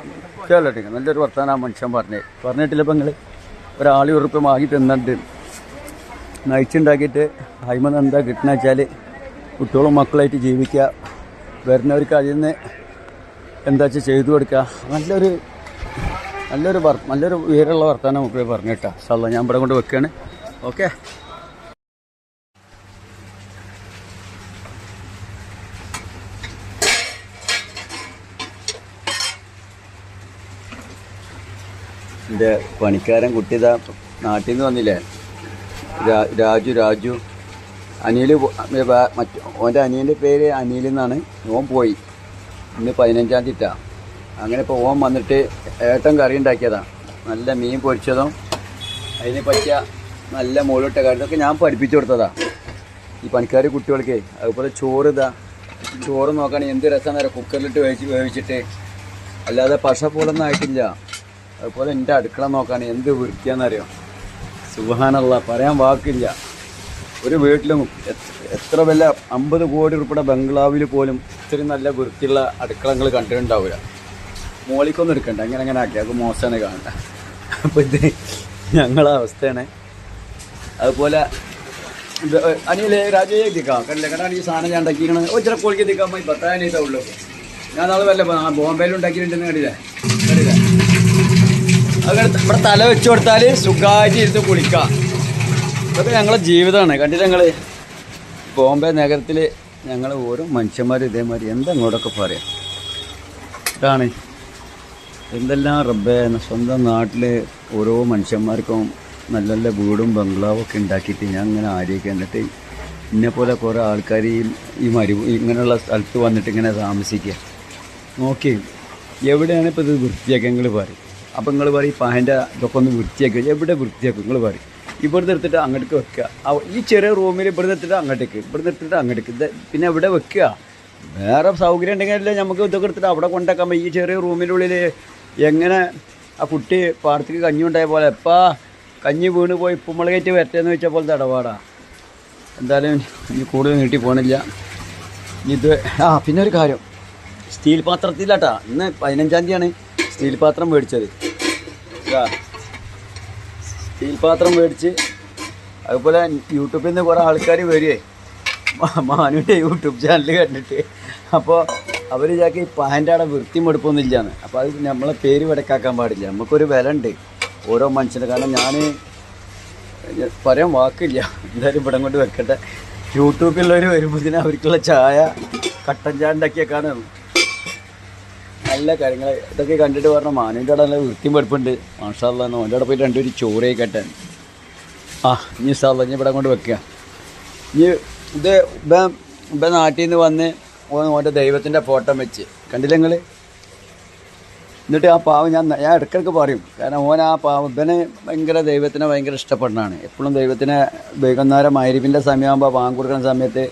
चलो ठीक है നല്ലൊരു വർത്താനം ആ മനുഷ്യൻ പറഞ്ഞേ പറഞ്ഞിട്ടില്ല ഇപ്പം നിങ്ങൾ ഒരാളി ഉറുപ്പ് വാങ്ങി തിന്നിട്ട് നയിച്ചുണ്ടാക്കിയിട്ട് ഹൈമന്ന് എന്താ കിട്ടുന്ന വെച്ചാൽ കുട്ടികളും മക്കളായിട്ട് ജീവിക്കുക. വരുന്നവർക്ക് അതിൽ നിന്ന് എന്താ വെച്ചാൽ ചെയ്തു കൊടുക്കുക. നല്ലൊരു നല്ലൊരു വർ നല്ലൊരു ഉയരമുള്ള വർത്താനം നമുക്ക് പറഞ്ഞു കേട്ടോ. സള്ള ഞാൻ ഇവിടെ കൊണ്ട് വെക്കുകയാണ് ഓക്കെ. എന്റെ പണിക്കാരൻ കുട്ടി ഇതാ നാട്ടിൽ നിന്ന് വന്നില്ലേ? രാജു രാജു. അനിൽ മറ്റു ഓന്റെ അനിയന്റെ പേര് അനിൽ എന്നാണ്. ഓൻ പോയി. ഇന്ന് പതിനഞ്ചാം തീയതി അങ്ങനെ ഇപ്പോൾ ഓൻ വന്നിട്ട് ഏട്ടൻ കറി ഉണ്ടാക്കിയതാണ് നല്ല മീൻ പൊരിച്ചതും അതിന് പറ്റിയ നല്ല മുകളിട്ട കാര്യങ്ങളൊക്കെ ഞാൻ പഠിപ്പിച്ചു കൊടുത്തതാ. ഈ പണിക്കാർ കുട്ടികൾക്ക്. അതുപോലെ ചോറ് ഇതാ. ചോറ് നോക്കുകയാണെങ്കിൽ എന്ത് രസമാണ് കുക്കറിലിട്ട് വേവിച്ച് വേവിച്ചിട്ട്. അല്ലാതെ പശ പോലൊന്നും ആയിട്ടില്ല. അതുപോലെ എന്റെ അടുക്കള നോക്കുകയാണെങ്കിൽ എന്ത് വൃത്തിയാണെന്നറിയോ സുബഹാനല്ല പറയാൻ വാക്കില്ല. ഒരു വീട്ടിലും എത്ര- വല്ല അമ്പത് കോടി ഉൾപ്പെടെ ബംഗ്ലാവിൽ പോലും ഇത്രയും നല്ല വൃത്തിയുള്ള അടുക്കളങ്ങൾ കണ്ടിട്ടുണ്ടാവില്ല. മോളിക്കൊന്നും എടുക്കണ്ട അങ്ങനെ അങ്ങനെ ആക്കി. അത് മോശമാണ് കാണണ്ട അപ്പോൾ ഇത് ഞങ്ങളെ അവസ്ഥയാണ്. അതുപോലെ ഇത് അനിലെ രാജയെ എത്തിക്കാം. കണ്ടില്ല കണ്ടാണ് ഈ സാധനം ഞാൻ ഉണ്ടാക്കിയിരിക്കണത്? ഒരു ചില കോഴിക്ക് എത്തിക്കാൻ പോയി പത്താനീത്ത ഉള്ളൂ ഞാൻ നാളെ വല്ല ബോംബെയിൽ ഉണ്ടാക്കിയിട്ടുണ്ടെന്ന് കണ്ടില്ലേ? അങ്ങനെ നമ്മുടെ തല വെച്ച് കൊടുത്താൽ സുഖമായിട്ട് ഇരുന്ന് കുളിക്കാം. ഇതൊക്കെ ഞങ്ങളുടെ ജീവിതമാണ്. കണ്ടില്ല ഞങ്ങൾ ബോംബെ നഗരത്തിൽ ഞങ്ങൾ ഓരോ മനുഷ്യന്മാരും ഇതേമാതിരി എന്താ ഇങ്ങോട്ടൊക്കെ പറയാം? ഇതാണ്. എന്തെല്ലാം റബ്ബേ സ്വന്തം നാട്ടിൽ ഓരോ മനുഷ്യന്മാർക്കും നല്ല നല്ല വീടും ബംഗ്ലാവും ഒക്കെ ഉണ്ടാക്കിയിട്ട് ഞാൻ ഇങ്ങനെ ആരെയൊക്കെ എന്നിട്ട് ഇന്നെ പോലെ കുറേ ആൾക്കാർ ഈ ഈ മരു ഇങ്ങനെയുള്ള സ്ഥലത്ത് വന്നിട്ട് ഇങ്ങനെ താമസിക്കുക നോക്കി എവിടെയാണ് ഇപ്പോൾ ഇത് വൃത്തിയാക്കി നിങ്ങൾ പറയും. അപ്പോൾ നിങ്ങൾ പറയും പാന്റെ ഇതൊക്കെ ഒന്ന് വൃത്തിയാക്കുക എവിടെ വൃത്തിയാക്കും നിങ്ങൾ പറയും. ഇവിടെ നിർത്തിട്ട് അങ്ങോട്ടേക്ക് വെക്കുക ഈ ചെറിയ റൂമിൽ ഇവിടെ നിർത്തിട്ട് അങ്ങോട്ടേക്ക് ഇവിടെ നിർത്തിട്ട് അങ്ങോട്ടേക്ക്. പിന്നെ എവിടെ വെക്കുക വേറെ സൗകര്യം ഉണ്ടെങ്കിലല്ലേ നമുക്ക് ഇതൊക്കെ എടുത്തിട്ട് അവിടെ കൊണ്ടാക്കാൻ ഈ ചെറിയ റൂമിനുള്ളിൽ എങ്ങനെ ആ കുട്ടി പാടത്തേക്ക് കഞ്ഞി ഉണ്ടായ പോലെ എപ്പാ കഞ്ഞി വീണ് പോയി ഉപ്പുമുളകേറ്റ് വരട്ടെന്ന് വെച്ച പോലെ തടവാടാ എന്തായാലും ഇനി കൂടുതൽ നീട്ടി പോകണില്ല ഇത് ആ പിന്നെ ഒരു കാര്യം. സ്റ്റീൽ പാത്രത്തിലാട്ടാ. ഇന്ന് പതിനഞ്ചാം തീയതിയാണ്. സ്റ്റീൽ പാത്രം മേടിച്ചത്. സ്റ്റീൽ പാത്രം മേടിച്ച് അതുപോലെ യൂട്യൂബിൽ നിന്ന് കുറേ ആൾക്കാർ വരുവേ മാനുവിന്റെ യൂട്യൂബ് ചാനൽ കണ്ടിട്ട്. അപ്പോൾ അവർ ഇതാക്കി പാന്റെ അവിടെ ഇല്ലാന്ന്. അപ്പോൾ അത് നമ്മളെ പേര് വിടക്കാക്കാൻ പാടില്ല. നമുക്കൊരു വില ഉണ്ട് ഓരോ മനുഷ്യന്. കാരണം ഞാൻ പറയാൻ വാക്കില്ല. എന്തായാലും ഇവിടെ കൊണ്ട് വെക്കട്ടെ. യൂട്യൂബിലുള്ളവർ വരുമ്പോഴത്തേനും അവർക്കുള്ള ചായ കട്ടൻ ചായ ഉണ്ടാക്കിയേക്കാണ് നല്ല കാര്യങ്ങൾ ഇതൊക്കെ കണ്ടിട്ട് പറഞ്ഞ മാനുവിന്റെ അവിടെ നല്ല വൃത്തിയും വെടുപ്പുണ്ട്. മാഷാല്ല ഓന്റെ അവിടെ പോയിട്ട് രണ്ടുപേരും ചോറ് കഴിക്കട്ടെ. ആ ഇനി സാറില്ല ഇനി ഇവിടെ കൊണ്ട് വെക്കുക. ഇനി ഇത് ഇപ്പം ഇപ്പം നാട്ടിൽ നിന്ന് വന്ന് ഓൻ ഓന്റെ ദൈവത്തിന്റെ ഫോട്ടോ വെച്ച്. കണ്ടില്ല നിങ്ങൾ എന്നിട്ട് ആ പാവം ഞാൻ ഞാൻ ഇടയ്ക്കിടയ്ക്ക് പറയും. കാരണം ഓൻ ആ പാവം ഇവന് ഭയങ്കര ദൈവത്തിനെ ഭയങ്കര ഇഷ്ടപ്പെടുന്നതാണ്. എപ്പോഴും ദൈവത്തിനെ വൈകുന്നേരം മൈരിപ്പിന്റെ സമയമാകുമ്പോൾ പാമ്പ് കൊടുക്കുന്ന സമയത്ത്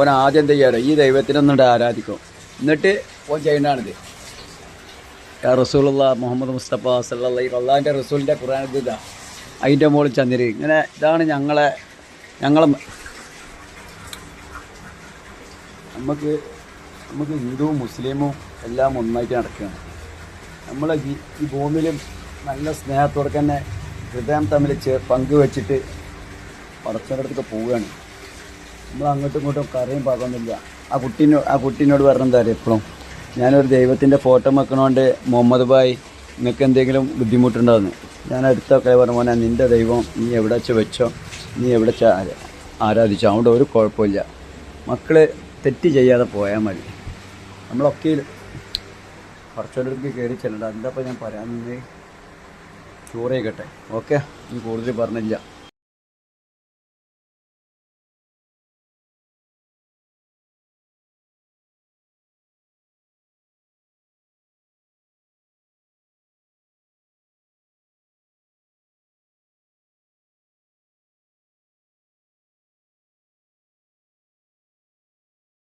ഓൻ ആദ്യം എന്ത് ചെയ്യാറോ ഈ ദൈവത്തിനെ ഒന്നിട്ട് ആരാധിക്കും. എന്നിട്ട് ഓൻ ചെയ്യുന്നതാണിത്. യാ റസൂലുള്ള മുഹമ്മദ് മുസ്തഫ സല്ലി അള്ളാഹിന്റെ റസൂലിന്റെ ഖുർആൻ ഇത് അതിന്റെ മുകളിൽ ചന്ദ്രി ഇങ്ങനെ ഇതാണ് ഞങ്ങളെ ഞങ്ങളെ നമുക്ക് നമുക്ക് ഹിന്ദുവും മുസ്ലിമും എല്ലാം ഒന്നായിട്ട് നടക്കുകയാണ് നമ്മളെ ഈ ഭൂമിയിലും നല്ല സ്നേഹത്തോടെ തന്നെ ഹൃദയം തമ്മിൽ ചേ പങ്കുവെച്ചിട്ട് പടച്ചവരടുത്തൊക്കെ പോവുകയാണ്. നമ്മൾ അങ്ങോട്ടും ഇങ്ങോട്ടും കറിയും പാകുന്നില്ല ആ കുട്ടീനോ ആ കുട്ടീനോട് പറഞ്ഞെന്താ അറിയാം എപ്പോഴും ഞാനൊരു ദൈവത്തിന്റെ ഫോട്ടോ വെക്കണോണ്ട് മുഹമ്മദ് ഭായ് നിങ്ങൾക്ക് എന്തെങ്കിലും ബുദ്ധിമുട്ടുണ്ടാകുന്നു ഞാൻ അടുത്തൊക്കെ പറഞ്ഞ മോനെ നിന്റെ ദൈവം നീ എവിടെ വെച്ച് വെച്ചോ നീ എവിടെ വെച്ച് ആരാ- ആരാധിച്ചോ അതുകൊണ്ട് ഒരു കുഴപ്പമില്ല. മക്കൾ തെറ്റ് ചെയ്യാതെ പോയാൽ മതി. നമ്മളൊക്കെ കുറച്ചൊരിടത്ത് കയറി ചെല്ലണ്ട. എന്താ ഞാൻ പറയാൻ ചോറ് കഴിക്കട്ടെ. ഓക്കെ? നീ കൂടുതൽ പറഞ്ഞില്ല.